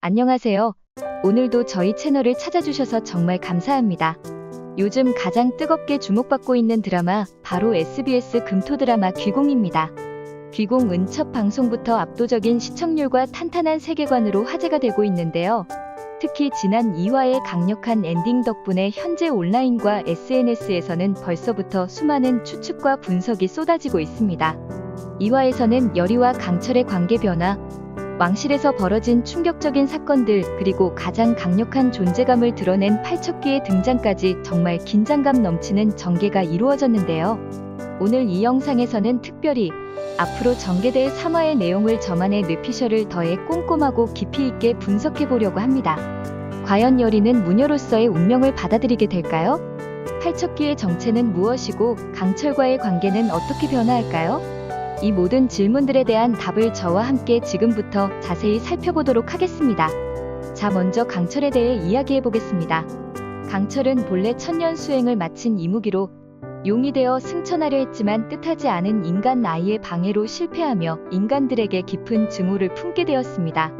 안녕하세요. 오늘도 저희 채널을 찾아주셔서 정말 감사합니다. 요즘 가장 뜨겁게 주목받고 있는 드라마 바로 SBS 금토 드라마 귀공입니다. 귀공은 첫 방송부터 압도적인 시청률과 탄탄한 세계관으로 화제가 되고 있는데요. 특히 지난 2화의 강력한 엔딩 덕분에 현재 온라인과 SNS에서는 벌써부터 수많은 추측과 분석이 쏟아지고 있습니다. 2화에서는 여리와 강철의 관계 변화, 왕실에서 벌어진 충격적인 사건들 그리고 가장 강력한 존재감을 드러낸 팔척기의 등장까지 정말 긴장감 넘치는 전개가 이루어졌는데요. 오늘 이 영상에서는 특별히 앞으로 전개될 3화의 내용을 저만의 뇌피셜을 더해 꼼꼼하고 깊이 있게 분석해 보려고 합니다. 과연 여리는 무녀로서의 운명을 받아들이게 될까요? 팔척기의 정체는 무엇이고 강철과의 관계는 어떻게 변화할까요? 이 모든 질문들에 대한 답을 저와 함께 지금부터 자세히 살펴보도록 하겠습니다. 자, 먼저 강철에 대해 이야기해 보겠습니다. 강철은 본래 천년 수행을 마친 이무기로 용이 되어 승천하려 했지만 뜻하지 않은 인간 나이의 방해로 실패하며 인간들에게 깊은 증오를 품게 되었습니다.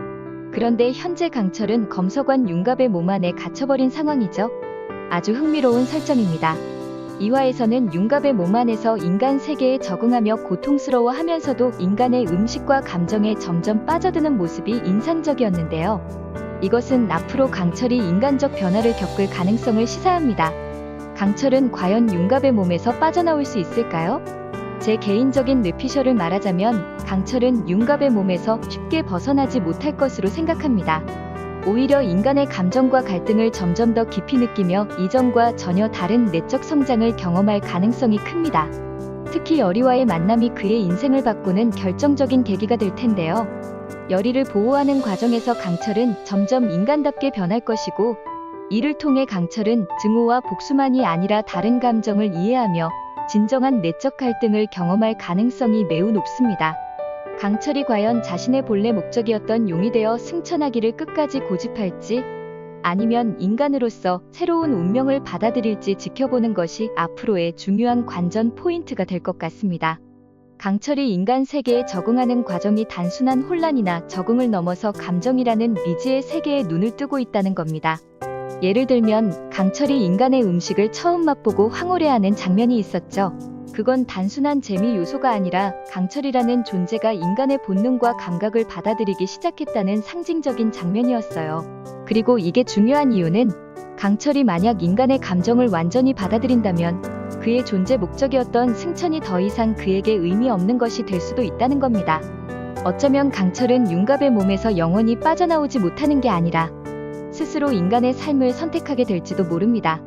그런데 현재 강철은 검서관 융갑의 몸 안에 갇혀버린 상황이죠. 아주 흥미로운 설정입니다. 2화에서는 융갑의 몸 안에서 인간 세계에 적응하며 고통스러워 하면서도 인간의 음식과 감정에 점점 빠져드는 모습이 인상적이었는데요. 이것은 앞으로 강철이 인간적 변화를 겪을 가능성을 시사합니다. 강철은 과연 융갑의 몸에서 빠져나올 수 있을까요? 제 개인적인 뇌피셜을 말하자면 강철은 융갑의 몸에서 쉽게 벗어나지 못할 것으로 생각합니다. 오히려 인간의 감정과 갈등을 점점 더 깊이 느끼며 이전과 전혀 다른 내적 성장을 경험할 가능성이 큽니다. 특히 여리와의 만남이 그의 인생을 바꾸는 결정적인 계기가 될 텐데요. 여리를 보호하는 과정에서 강철은 점점 인간답게 변할 것이고, 이를 통해 강철은 증오와 복수만이 아니라 다른 감정을 이해하며 진정한 내적 갈등을 경험할 가능성이 매우 높습니다. 강철이 과연 자신의 본래 목적이었던 용이 되어 승천하기를 끝까지 고집할지 아니면 인간으로서 새로운 운명을 받아들일지 지켜보는 것이 앞으로의 중요한 관전 포인트가 될 것 같습니다. 강철이 인간 세계에 적응하는 과정이 단순한 혼란이나 적응을 넘어서 감정이라는 미지의 세계에 눈을 뜨고 있다는 겁니다. 예를 들면 강철이 인간의 음식을 처음 맛보고 황홀해하는 장면이 있었죠. 그건 단순한 재미 요소가 아니라 강철이라는 존재가 인간의 본능과 감각을 받아들이기 시작했다는 상징적인 장면이었어요. 그리고 이게 중요한 이유는 강철이 만약 인간의 감정을 완전히 받아들인다면 그의 존재 목적이었던 승천이 더 이상 그에게 의미 없는 것이 될 수도 있다는 겁니다. 어쩌면 강철은 융갑의 몸에서 영원히 빠져나오지 못하는 게 아니라 스스로 인간의 삶을 선택하게 될지도 모릅니다.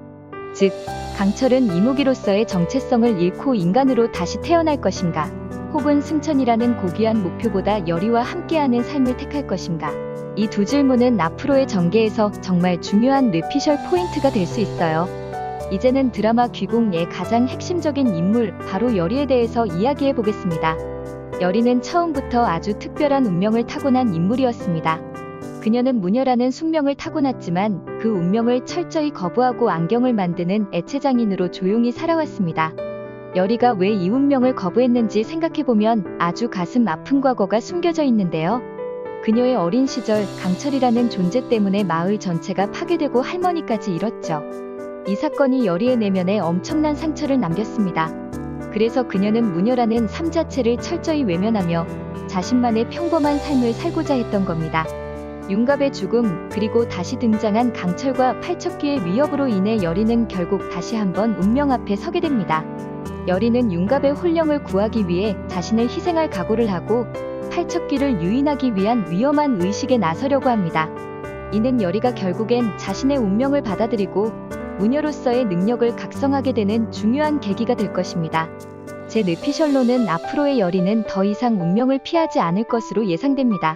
즉, 강철은 이무기로서의 정체성을 잃고 인간으로 다시 태어날 것인가, 혹은 승천이라는 고귀한 목표보다 여리와 함께하는 삶을 택할 것인가. 이 두 질문은 앞으로의 전개에서 정말 중요한 뇌피셜 포인트가 될 수 있어요. 이제는 드라마 귀공의 가장 핵심적인 인물, 바로 여리에 대해서 이야기해 보겠습니다. 여리는 처음부터 아주 특별한 운명을 타고난 인물이었습니다. 그녀는 무녀라는 숙명을 타고났지만 그 운명을 철저히 거부하고 안경을 만드는 애체장인으로 조용히 살아왔습니다. 여리가 왜 이 운명을 거부했는지 생각해보면 아주 가슴 아픈 과거가 숨겨져 있는데요. 그녀의 어린 시절 강철이라는 존재 때문에 마을 전체가 파괴되고 할머니까지 잃었죠. 이 사건이 여리의 내면에 엄청난 상처를 남겼습니다. 그래서 그녀는 무녀라는 삶 자체를 철저히 외면하며 자신만의 평범한 삶을 살고자 했던 겁니다. 융갑의 죽음, 그리고 다시 등장한 강철과 팔척기의 위협으로 인해 여리는 결국 다시 한번 운명 앞에 서게 됩니다. 여리는 융갑의 혼령을 구하기 위해 자신을 희생할 각오를 하고 팔척기를 유인하기 위한 위험한 의식에 나서려고 합니다. 이는 여리가 결국엔 자신의 운명을 받아들이고 무녀로서의 능력을 각성하게 되는 중요한 계기가 될 것입니다. 제 뇌피셜로는 앞으로의 여리는 더 이상 운명을 피하지 않을 것으로 예상됩니다.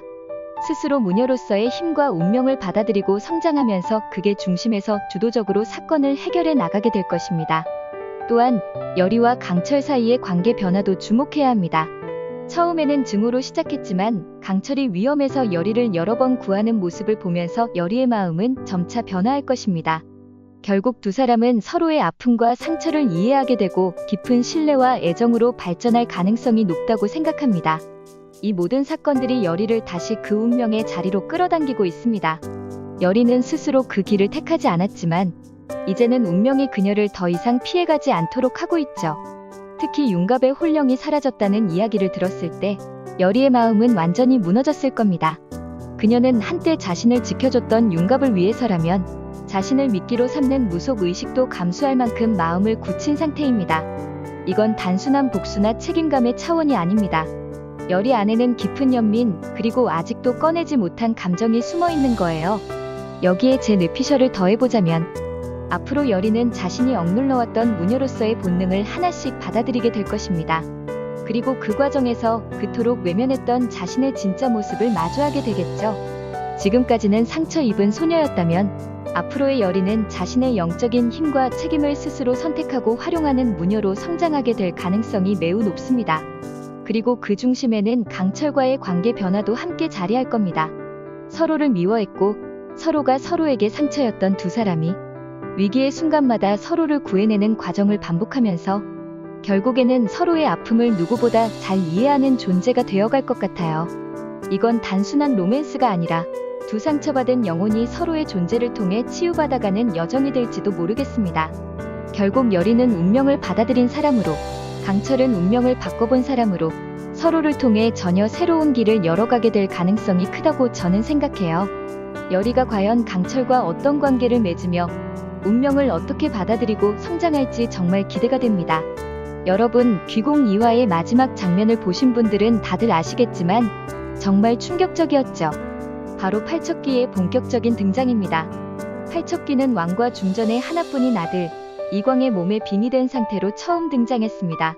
스스로 무녀로서의 힘과 운명을 받아들이고 성장하면서 그게 중심에서 주도적으로 사건을 해결해 나가게 될 것입니다. 또한 여리와 강철 사이의 관계 변화도 주목해야 합니다. 처음에는 증오로 시작했지만 강철이 위험해서 여리를 여러 번 구하는 모습을 보면서 여리의 마음은 점차 변화할 것입니다. 결국 두 사람은 서로의 아픔과 상처를 이해하게 되고 깊은 신뢰와 애정으로 발전할 가능성이 높다고 생각합니다. 이 모든 사건들이 여리를 다시 그 운명의 자리로 끌어당기고 있습니다. 여리는 스스로 그 길을 택하지 않았지만 이제는 운명이 그녀를 더 이상 피해가지 않도록 하고 있죠. 특히 윤갑의 홀령이 사라졌다는 이야기를 들었을 때 여리의 마음은 완전히 무너졌을 겁니다. 그녀는 한때 자신을 지켜줬던 윤갑을 위해서라면 자신을 미끼로 삼는 무속 의식도 감수할 만큼 마음을 굳힌 상태입니다. 이건 단순한 복수나 책임감의 차원이 아닙니다. 열이 안에는 깊은 연민, 그리고 아직도 꺼내지 못한 감정이 숨어 있는 거예요. 여기에 제 뇌피셜을 더해보자면, 앞으로 열이는 자신이 억눌러왔던 무녀로서의 본능을 하나씩 받아들이게 될 것입니다. 그리고 그 과정에서 그토록 외면했던 자신의 진짜 모습을 마주하게 되겠죠. 지금까지는 상처 입은 소녀였다면, 앞으로의 여리는 자신의 영적인 힘과 책임을 스스로 선택하고 활용하는 무녀로 성장하게 될 가능성이 매우 높습니다. 그리고 그 중심에는 강철과의 관계 변화도 함께 자리할 겁니다. 서로를 미워했고 서로가 서로에게 상처였던 두 사람이 위기의 순간마다 서로를 구해내는 과정을 반복하면서 결국에는 서로의 아픔을 누구보다 잘 이해하는 존재가 되어갈 것 같아요. 이건 단순한 로맨스가 아니라 두 상처받은 영혼이 서로의 존재를 통해 치유받아가는 여정이 될지도 모르겠습니다. 결국 여리는 운명을 받아들인 사람으로 강철은 운명을 바꿔본 사람으로 서로를 통해 전혀 새로운 길을 열어가게 될 가능성이 크다고 저는 생각해요. 여리가 과연 강철과 어떤 관계를 맺으며 운명을 어떻게 받아들이고 성장할지 정말 기대가 됩니다. 여러분, 귀공 2화의 마지막 장면을 보신 분들은 다들 아시겠지만 정말 충격적이었죠. 바로 팔척기의 본격적인 등장입니다. 팔척기는 왕과 중전의 하나뿐인 아들, 이광의 몸에 빙이 된 상태로 처음 등장했습니다.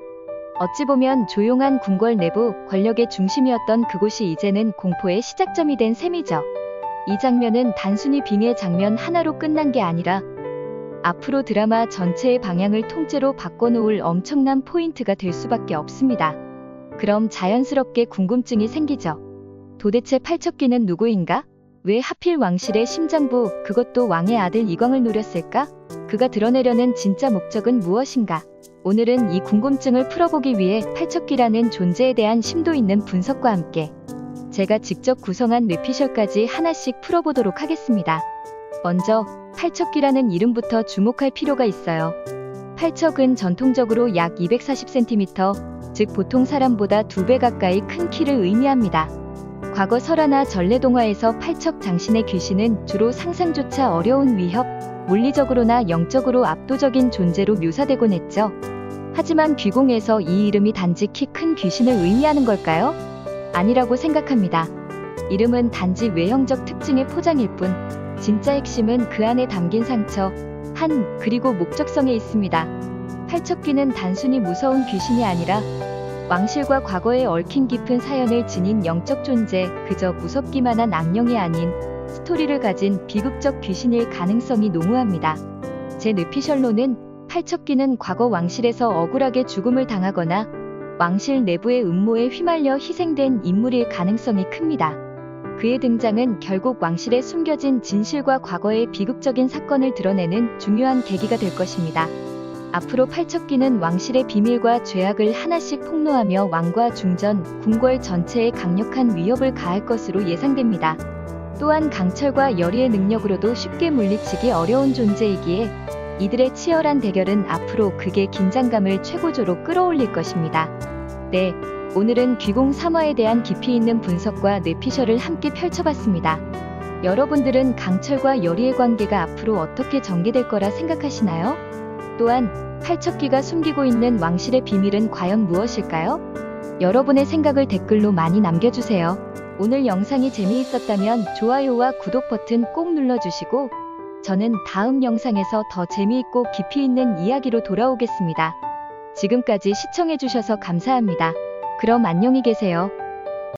어찌 보면 조용한 궁궐 내부 권력의 중심이었던 그곳이 이제는 공포의 시작점이 된 셈이죠. 이 장면은 단순히 빙의 장면 하나로 끝난 게 아니라 앞으로 드라마 전체의 방향을 통째로 바꿔놓을 엄청난 포인트가 될 수밖에 없습니다. 그럼 자연스럽게 궁금증이 생기죠. 도대체 팔척기는 누구인가? 왜 하필 왕실의 심장부, 그것도 왕의 아들 이광을 노렸을까? 그가 드러내려는 진짜 목적은 무엇인가? 오늘은 이 궁금증을 풀어보기 위해 팔척기라는 존재에 대한 심도 있는 분석과 함께 제가 직접 구성한 뇌피셜까지 하나씩 풀어보도록 하겠습니다. 먼저 팔척기라는 이름부터 주목할 필요가 있어요. 팔척은 전통적으로 약 240cm, 즉 보통 사람보다 두 배 가까이 큰 키를 의미합니다. 과거 설화나 전래동화에서 팔척 장신의 귀신은 주로 상상조차 어려운 위협, 물리적으로나 영적으로 압도적인 존재로 묘사되곤 했죠. 하지만 귀공에서 이 이름이 단지 키 큰 귀신을 의미하는 걸까요? 아니라고 생각합니다. 이름은 단지 외형적 특징의 포장일 뿐, 진짜 핵심은 그 안에 담긴 상처, 한, 그리고 목적성에 있습니다. 팔척귀는 단순히 무서운 귀신이 아니라 왕실과 과거에 얽힌 깊은 사연을 지닌 영적 존재, 그저 무섭기만 한 악령이 아닌 스토리를 가진 비극적 귀신일 가능성이 농후합니다. 제 뇌피셜로는 팔척귀는 과거 왕실에서 억울하게 죽음을 당하거나 왕실 내부의 음모에 휘말려 희생된 인물일 가능성이 큽니다. 그의 등장은 결국 왕실에 숨겨진 진실과 과거의 비극적인 사건을 드러내는 중요한 계기가 될 것입니다. 앞으로 팔척기는 왕실의 비밀과 죄악을 하나씩 폭로하며 왕과 중전, 궁궐 전체에 강력한 위협을 가할 것으로 예상됩니다. 또한 강철과 여리의 능력으로도 쉽게 물리치기 어려운 존재이기에 이들의 치열한 대결은 앞으로 극의 긴장감을 최고조로 끌어올릴 것입니다. 네, 오늘은 귀공 3화에 대한 깊이 있는 분석과 뇌피셜을 함께 펼쳐봤습니다. 여러분들은 강철과 여리의 관계가 앞으로 어떻게 전개될 거라 생각하시나요? 또한 팔척기가 숨기고 있는 왕실의 비밀은 과연 무엇일까요? 여러분의 생각을 댓글로 많이 남겨주세요. 오늘 영상이 재미있었다면 좋아요와 구독 버튼 꼭 눌러주시고 저는 다음 영상에서 더 재미있고 깊이 있는 이야기로 돌아오겠습니다. 지금까지 시청해주셔서 감사합니다. 그럼 안녕히 계세요.